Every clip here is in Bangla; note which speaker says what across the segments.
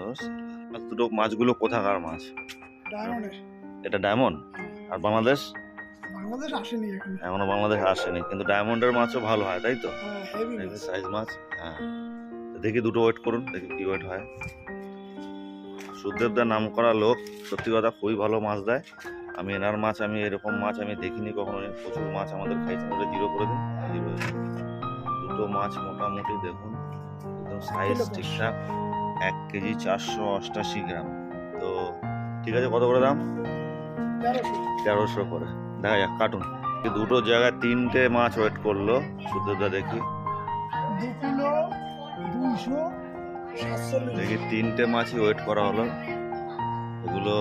Speaker 1: তো আর দুটো মাছগুলো কোথাকার মাছ? এটা ডায়মন্ড আর বাংলাদেশ?
Speaker 2: বাংলাদেশ আসেনি এখানে।
Speaker 1: বাংলাদেশ আসেনি কিন্তু ডায়মন্ডের মাছও ভালো হয় তাই তো?
Speaker 2: হ্যাঁ
Speaker 1: সাইজ মাছ। হ্যাঁ। দেখি দুটো ওয়েট করুন দেখি কি ওয়েট হয়। সুদেবদার নাম করা লোক সত্যি কথা খুবই ভালো মাছ দেয়। আমি এনার মাছ আমি এরকম মাছ আমি দেখিনি কখনো প্রচুর মাছ আমাদের খাইছেন ওটা জিরো করে দিন জিরো দুটো মাছ মোটামুটি দেখুন একদম সাইজ ঠিকঠাক। এক কেজি চারশো অষ্টাশি গ্রাম। তো ঠিক আছে কত করে দাম?
Speaker 2: তেরোশো।
Speaker 1: করে। দেখা যাক কাটুন। দুটো জায়গায় তিনটে মাছ ওয়েট করল সুদেবদা দেখি। দেখি তিনটে মাছই ওয়েট করা হলো। এগুলো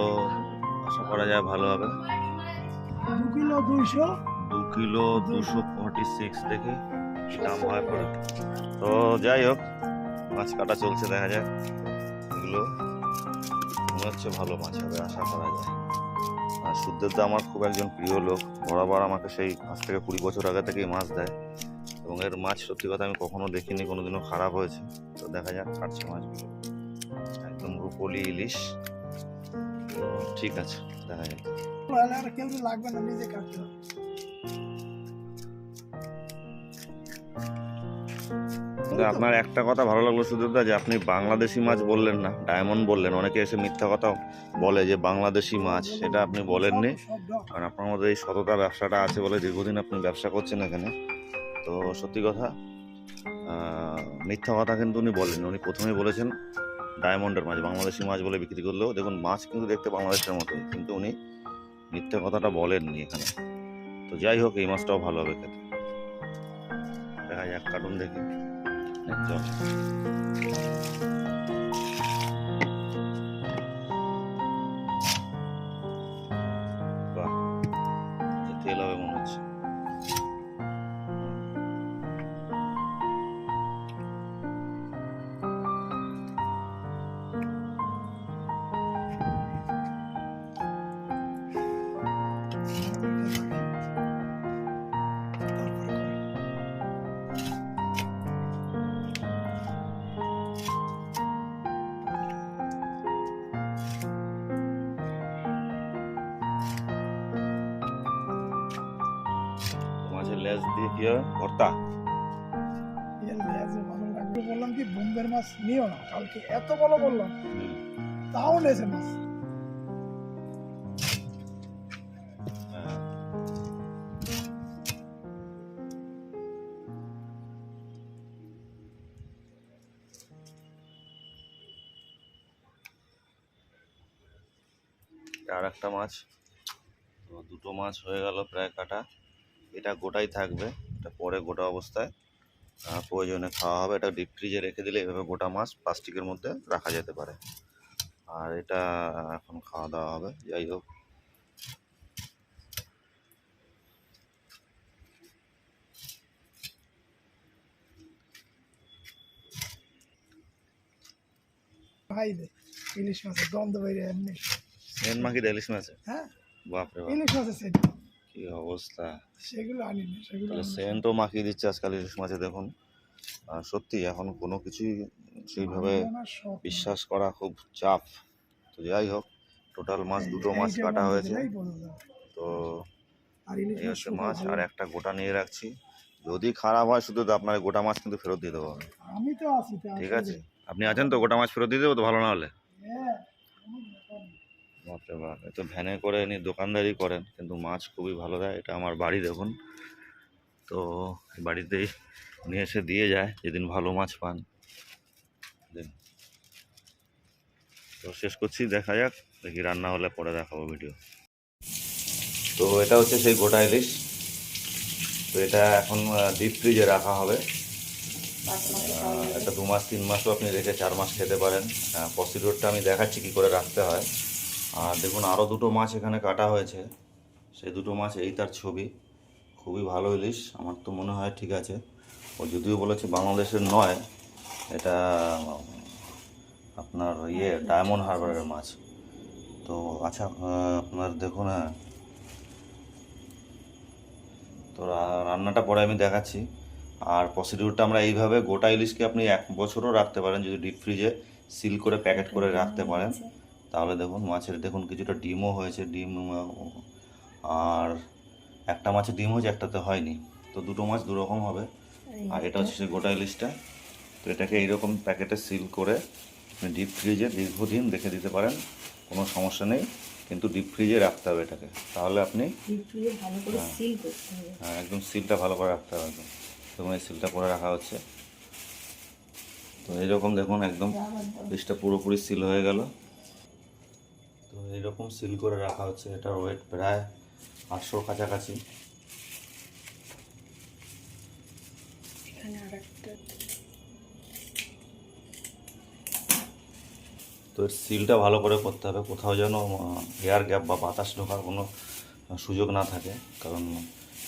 Speaker 1: আশা করা যায় ভালো হবে।
Speaker 2: দু কিলো দুইশো।
Speaker 1: দু কিলো দুশো ফর্টি সিক্স দেখি দাম হয় পরে। তো যাই হোক মাছ কাটা চলছে, দেখা যাক। এগুলো মনে হচ্ছে ভালো মাছ হবে, আশা করা যায়। আর সুদ্দেরদা আমার খুব একজন প্রিয় লোক। বরাবর আমাকে সেই আজ থেকে কুড়ি বছর আগে থেকেই মাছ দেয়। এবং এর মাছ, সত্যি কথা আমি কখনো দেখিনি, কোনোদিনও খারাপ হয়েছে। তো দেখা যাক, কাটছে মাছগুলো। একদম রুপলি ইলিশ। তো ঠিক আছে, দেখা যাক।
Speaker 2: লাগবে না, নিজে কাটতে
Speaker 1: আপনার একটা কথা ভালো লাগল সুদীপদা যে আপনি বাংলাদেশি মাছ বললেন না, ডায়মন্ড বললেন, অনেকে এসে মিথ্যা কথা বলে যে বাংলাদেশি মাছ, সেটা আপনি বলেননি। কারণ আপনার মধ্যে এই সততা ব্যবসাটা আছে বলে দীর্ঘদিন আপনি ব্যবসা করছেন এখানে। তো সত্যি কথা মিথ্যা কথা কিন্তু উনি বলেন উনি প্রথমেই বলেছেন ডায়মন্ডের মাছ, বাংলাদেশি মাছ বলে বিক্রি করলেও, দেখুন, মাছ কিন্তু দেখতে বাংলাদেশের মতোই, কিন্তু উনি মিথ্যা কথাটা বলেননি এখানে। তো যাই হোক, এই মাছটাও ভালো হবে খেতে। দেখা যাক কার্টুন দেখি। 这样写。লেজ দিয়ে কি হবে ভর্তা
Speaker 2: বললাম কি বোম্বের মাছ নিও না কালকে এত বড় বললাম। তাও নেছে মাছ।
Speaker 1: হ্যাঁ। আর একটা মাছ। তো দুটো মাছ হয়ে গেল প্রায় কাটা। এটা গোটাই থাকবে এটা পরে গোটা অবস্থায় প্রয়োজনে খাওয়া হবে। এটা ডিপ ফ্রিজে রেখে দিলে এভাবে গোটা মাছ প্লাস্টিকের মধ্যে রাখা যেতে পারে। আর এটা এখন খাওয়া দাওয়া হবে যাই হোক।
Speaker 2: ভাই ইলিশ মাছের গন্ধ বেরিয়ে এমনি।
Speaker 1: মাখি ইলিশ মাছে?
Speaker 2: হ্যাঁ।
Speaker 1: বাপরে
Speaker 2: ইলিশ মাছের
Speaker 1: কি অবস্থা?
Speaker 2: সেগুলো আনি না সেগুলো।
Speaker 1: সেন্টও মাখিয়ে দিচ্ছে আজকাল ইলিশ মাছে দেখুন। সত্যি এখন কোনো কিছুই সেইভাবে বিশ্বাস করা খুব চাপ। তো যাই হোক টোটাল মাছ দুটো মাছ কাটা হয়েছে। তো এই
Speaker 2: মাছ
Speaker 1: হচ্ছে মাছ আর একটা গোটা নিয়ে রাখছি। যদি খারাপ হয় শুধু তো আপনার গোটা মাছ কিন্তু ফেরত দিয়ে দেবো আমি।
Speaker 2: আমি তো আছি
Speaker 1: ঠিক আছে? আপনি আছেন তো গোটা মাছ ফেরত দিয়ে দেবো তো ভালো না হলে
Speaker 2: হ্যাঁ কোনো ব্যাপার না।
Speaker 1: বাপরে বাপ তো ভ্যানে করে এনে দোকানদারি করেন কিন্তু মাছ খুবই ভালো দেয় এটা আমার বাড়ি দেখুন। তো বাড়িতেই নিয়ে এসে দিয়ে যায় যেদিন ভালো মাছ পান। তো শেষ করছি দেখা যাক দেখি রান্না হলে পরে দেখাবো ভিডিও তো এটা হচ্ছে সেই গোটা ইলিশ। তো এটা এখন ডিপ ফ্রিজে রাখা হবে। এটা দু মাস তিন মাসও আপনি রেখে চার মাস খেতে পারেন। প্রসিডিওরটা আমি দেখাচ্ছি কী করে রাখতে হয়। আর দেখুন আরও দুটো মাছ এখানে কাটা হয়েছে। সেই দুটো মাছ এই তার ছবি। খুবই ভালো ইলিশ, আমার তো মনে হয় ঠিক আছে। ও যদিও বলেছে বাংলাদেশের নয়, এটা, আপনার ইয়ে ডায়মন্ড হারবারের মাছ। তো আচ্ছা আপনার দেখুন হ্যাঁ। তো রান্নাটা পরে আমি দেখাচ্ছি। আর প্রসিডিউরটা আমরা এইভাবে গোটা ইলিশকে আপনি এক বছরও রাখতে পারেন, যদি ডিপ ফ্রিজে সিল করে প্যাকেট করে রাখতে পারেন। তাহলে দেখুন মাছের দেখুন কিছুটা ডিমও হয়েছে ডিম আর একটা মাছের ডিম হয়েছে একটাতে হয়নি। তো দুটো মাছ দু রকম হবে আর এটা হচ্ছে গোটা ইলিশটা তো এটাকে এইরকম প্যাকেটে সিল করে ডিপ ফ্রিজে দীর্ঘদিন রেখে দিতে পারেন কোনো সমস্যা নেই। কিন্তু ডিপ ফ্রিজে রাখতে হবে এটাকে। তাহলে আপনি
Speaker 3: হবে।
Speaker 1: হ্যাঁ, একদম সিলটা ভালো করে রাখতে হবে একদম। দেখুন এই সিলটা করে রাখা হচ্ছে। তো এইরকম দেখুন একদম ফ্রিজটা পুরোপুরি সিল হয়ে গেল। এইরকম সিল করে রাখা হচ্ছে এটার ওয়েট প্রায় আটশোর কাছাকাছি। তো এর সিলটা ভালো করে করতে হবে কোথাও যেন এয়ার গ্যাপ বা বাতাস ঢোকার কোনো সুযোগ না থাকে। কারণ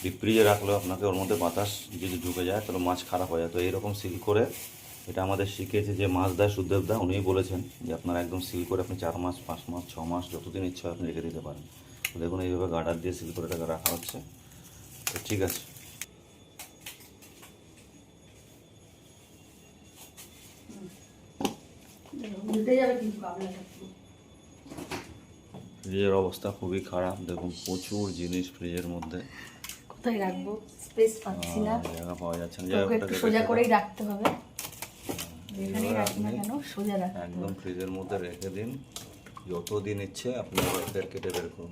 Speaker 1: ডিপ ফ্রিজে রাখলেও আপনাকে ওর মধ্যে বাতাস যদি ঢুকে যায় তাহলে মাছ খারাপ হয়ে যায়। তো এইরকম সিল করে এটা আমাদের শিখিয়েছে যে মাছ দেয় সুদেব দা উনিই বলেছেন যে আপনারা একদম সিল করে আপনি চার মাস পাঁচ মাস ছ মাস যতদিন ইচ্ছা আপনি রেখে দিতে পারেন। তো দেখুন এইভাবে গার্ডার দিয়ে সিল করে এটাকে রাখা হচ্ছে। তো ঠিক আছে। ফ্রিজের অবস্থা খুবই খারাপ। দেখুন প্রচুর জিনিস ফ্রিজের মধ্যে।
Speaker 3: কোথায় রাখব? স্পেস পাচ্ছি না।
Speaker 1: জায়গা পাওয়া যাচ্ছে না।
Speaker 3: সোজা করেই রাখতে হবে। যেখানেই রাখি না
Speaker 1: আপনি
Speaker 3: কেন? সোজা রাখতে
Speaker 1: একদম ফ্রিজের মধ্যে রেখে দিন। যত দিন ইচ্ছে আপনি কেটে বের করুন।